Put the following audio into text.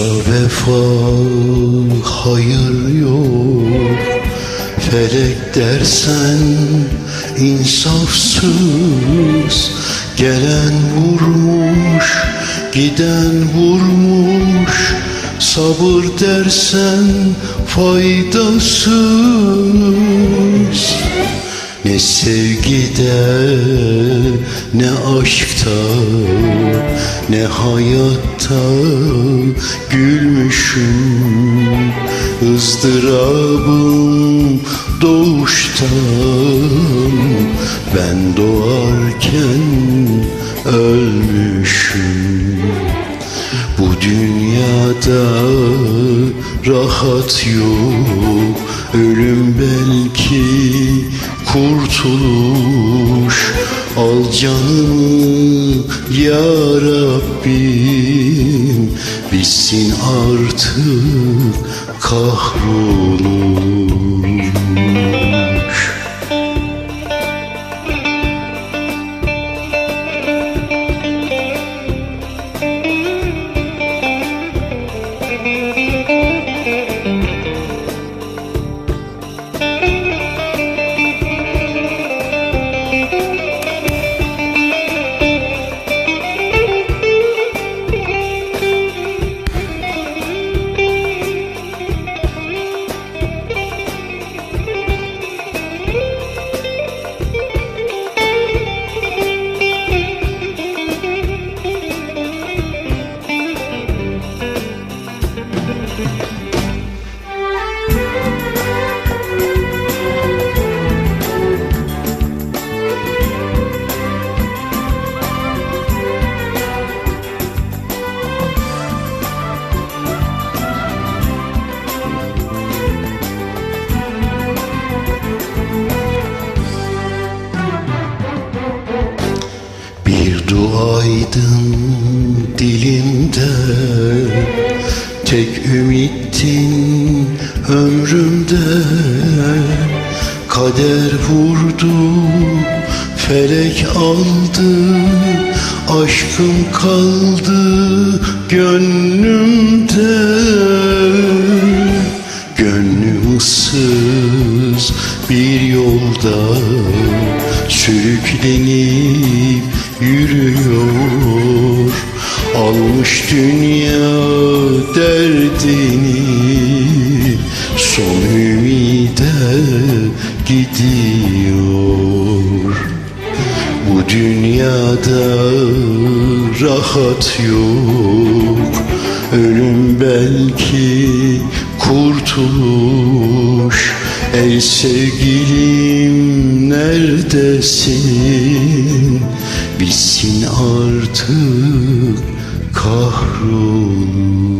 vefa hayır yok. Felek dersen insafsız. Gelen vurmuş giden vurmuş. Sabır dersen faydasız. Ne sevgide ne aşkta ne hayatta gülmüşüm ızdırabım doğuştan. Ben doğarken ölmüşüm. Bu dünyada rahat yok. Ölüm belki kurtuluş. Al canımı ya Rabbim Bitsin artık kahroluş Bir duaydın dilimde Tek ümittin ömrümde. Kader vurdu, felek aldı Aşkım kaldı gönlümde yolda Sürüklenip yürüyor. Almış dünya derdini Son ümide gidiyor. Bu dünyada rahat yok. Ölüm belki kurtuluş. Ey sevgilim neredesin? Bitsin artık kahroluş